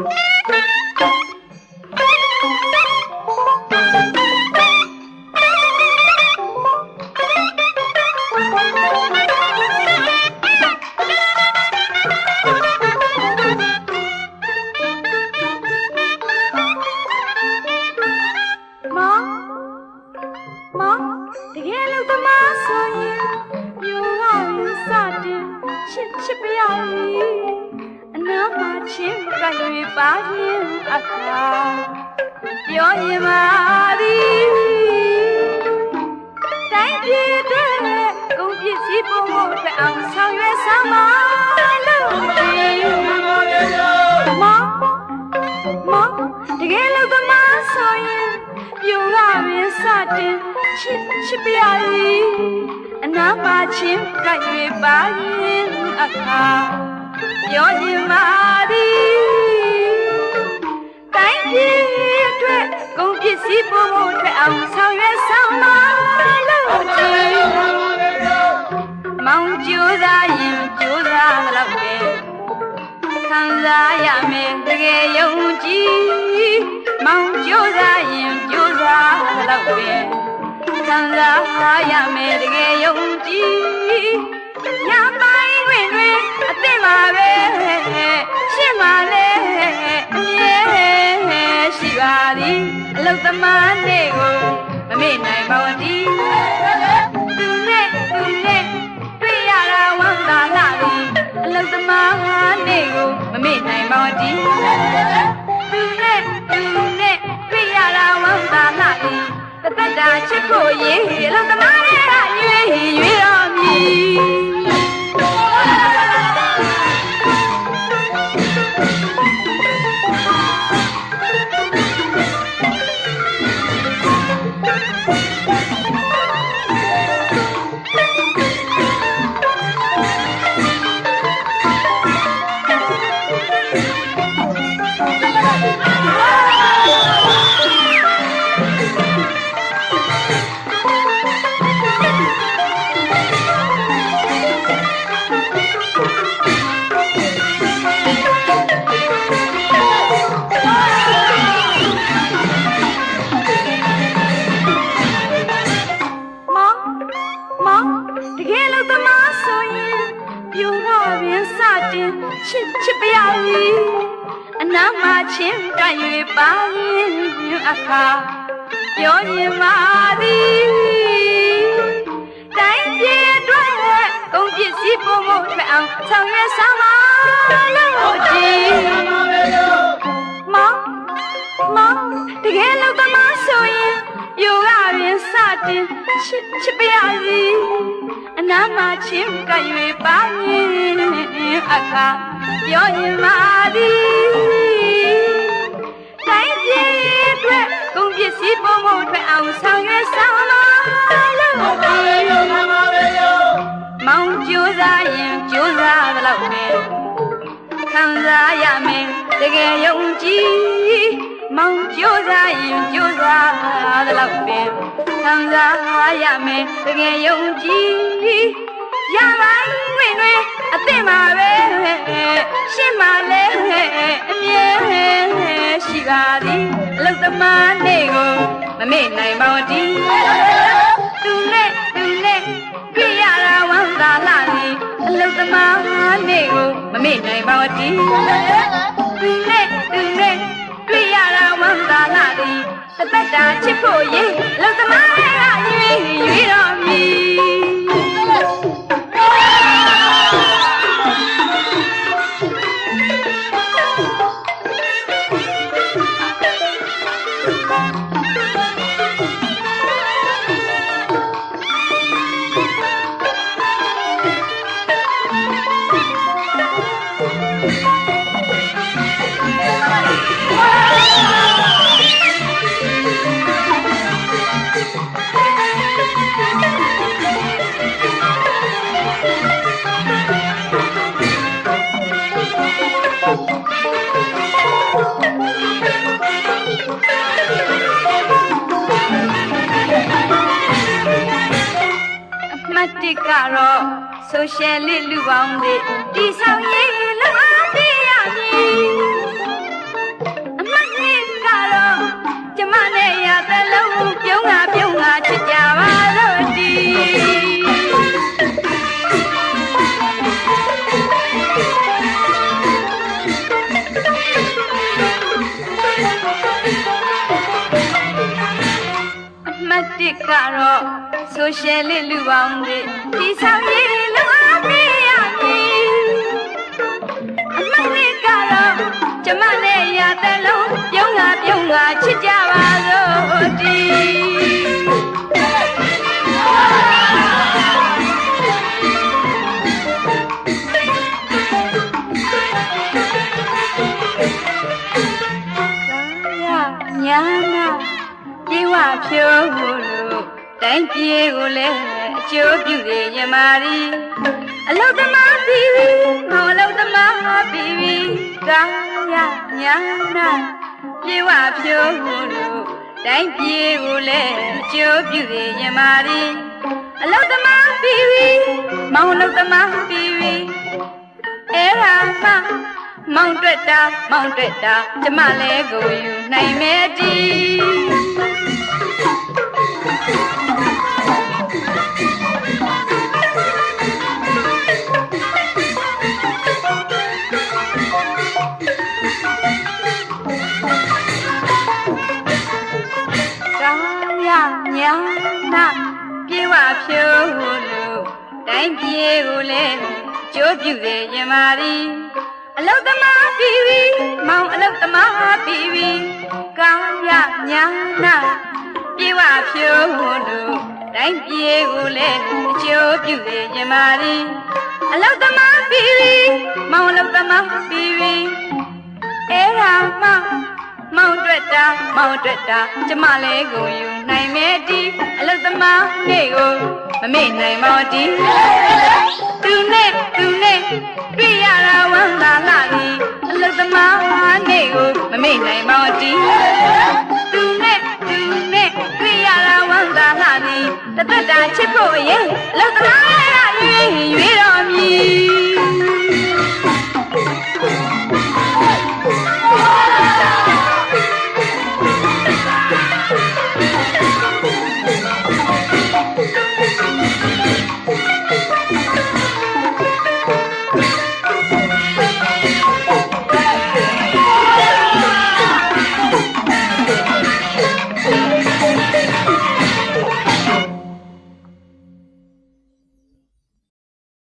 Não! ချင်းကလေးပါရင်အခါပြောရင်မာသည်တိုင်းပြည်အတွက်ကုန်ပစ္စည်းပုံဖို့အတွက်အောင်ဆောင်ရွက်ဆောင်မလို့ဒီမောင်မောင်တကယ်လို့သမားဆိုရင်ပြိုရရင်စတင်ချစ်ချစ်ပြရည်အနာမှာချင်းကလေးပါရင်အခါပြောရင်မာ သည်တိုင်းပြည်အတွက်ကုန်ပစ္စည်းပုံမှုအတွက်အောင်ဆောင်ရွက်ဆောင်မလို့ကြည်မောင်ကြိုးစားရင်ကြိုးစားတော့ပဲခံစားရမယ်တကယ်ယုံကြည်မောင်ကြိုးစားရင်ကြိုးစားတော့ပဲခံစားရမယ်တကယ်ယုံကြည်ညပိုင်းတွင်တွင်အသင့်ပါပဲ မေ့နိုင်ပါဘူးဒီသူနဲ့သူနဲ့တွေ့ရတာဝမ်းသာလာသည်တသက်တာချစ်ဖို့ရေးအလုသမားရဲ့ရွေးရွေးတော်မူမော ချစ်ချစ်ပြရည်အနာမချင်းကရွေပါရင်အခါပြောရင်မာသည်တိုင်းပြည်အတွက်ကုန်ပစ္စည်းပုံမှုထွက်အောင်ဆောင်ရွက်ဆောင်ပါလို့ကြည်မောင်မောင်တကယ်လို့သမားဆိုရင်ယောဂရင်စတင်ချစ်ချစ်ပြရစီအ နာမချင်းကရွေပါရင်အခါပြောရင်မာသည်တိုင်းပြည်အတွက်ကုန်ပစ္စည်းပုံမှုအတွက်အောင်ဆောင်ရွက်ဆောင်ပါလို့မောင်ကြိုးစားရင်ကြိုးစားသလောက်ပဲခံစားရမယ်တကယ်ယုံကြည် မောင်ကြိုးစားရင်ကြိုးစားသလောက်ပဲခံစားရမယ်တကယ်ယုံကြည်ရမိုင်းတွင်တွင်အသင့်ပါပဲရှင်းပါလေအမြဲရှိပါသည်အလုသမားနေ့ကိုမမေ့နိုင်ပါဘူးဒီသူနဲ့သူနဲ့တွေ့ရတာဝမ်းသာလာသည်အလုသမားနေ့ကိုမမေ့နိုင်ပါဘူးဒီသူနဲ့သူနဲ့တွေ့ရတာဝမ်းသာလာ သည်တသက်တာချစ်ဖို့ရေးအလုသမားကရွေးရွေးတော်မူ အမှတ်တစ်ကတော့ social လေးလူပေါင်းတွေတီဆော ရှယ်လစ်လူပေါင်းတွေဒီဆောင်ရည်လုံအားပေးရမည်အမှန်လေးကတော့ကျမနဲ့ရတဲ့လုံးပြုံးငါပြုံးငါချစ်ကြ ပြေကိုလည်းအကျိုးပြုတယ်ယမာရီအလုတ်သမားပြီးပြီမောင်အလုတ်သမားပြီးပြီကာယညာနာပြေဝဖြိုးမှုလို့တိုင်းပြေကိုလည်းအကျိုးပြုတယ်ယမာရီအလုတ်သမားပြီးပြီမောင်အလုတ်သမားပြီးပြီအဲ့ဒါမှမောင်တွက်တာမောင်တွက်တာကျမလည်းကိုယူနိုင်မယ်ဒီ တိုင်းပြေကိုလည်းကြိုးပြူတယ်ရင်မာရီအလုတ်သမားပြီးပြီမောင်အလုတ်သမားပြီးပြီကောင်းရညာနာပြေဝဖြိုးလို့တိုင်းပြေကိုလည်းကြိုးပြူတယ်ရင်မာရီအလုတ်သမားပြီးပြီမောင်အလုတ်သမားပြီးပြီအဲ့ဒါမှမောင်တွက်တာမောင်တွက်တာကျမလည်းကိုယူ နိုင်မယ်ဒီအလုသမားနေကိုမမေ့နိုင်ပါဒီသူနဲ့သူနဲ့တွေ့ရတာဝမ်းသာလာပြီအလုသမားနေကိုမမေ့နိုင်ပါဒီသူနဲ့သူနဲ့တွေ့ရတာဝမ်းသာလာပြီတသက်တာချစ်ဖို့ရဲ့အလုသမားရရွေးရွေးတော်မူ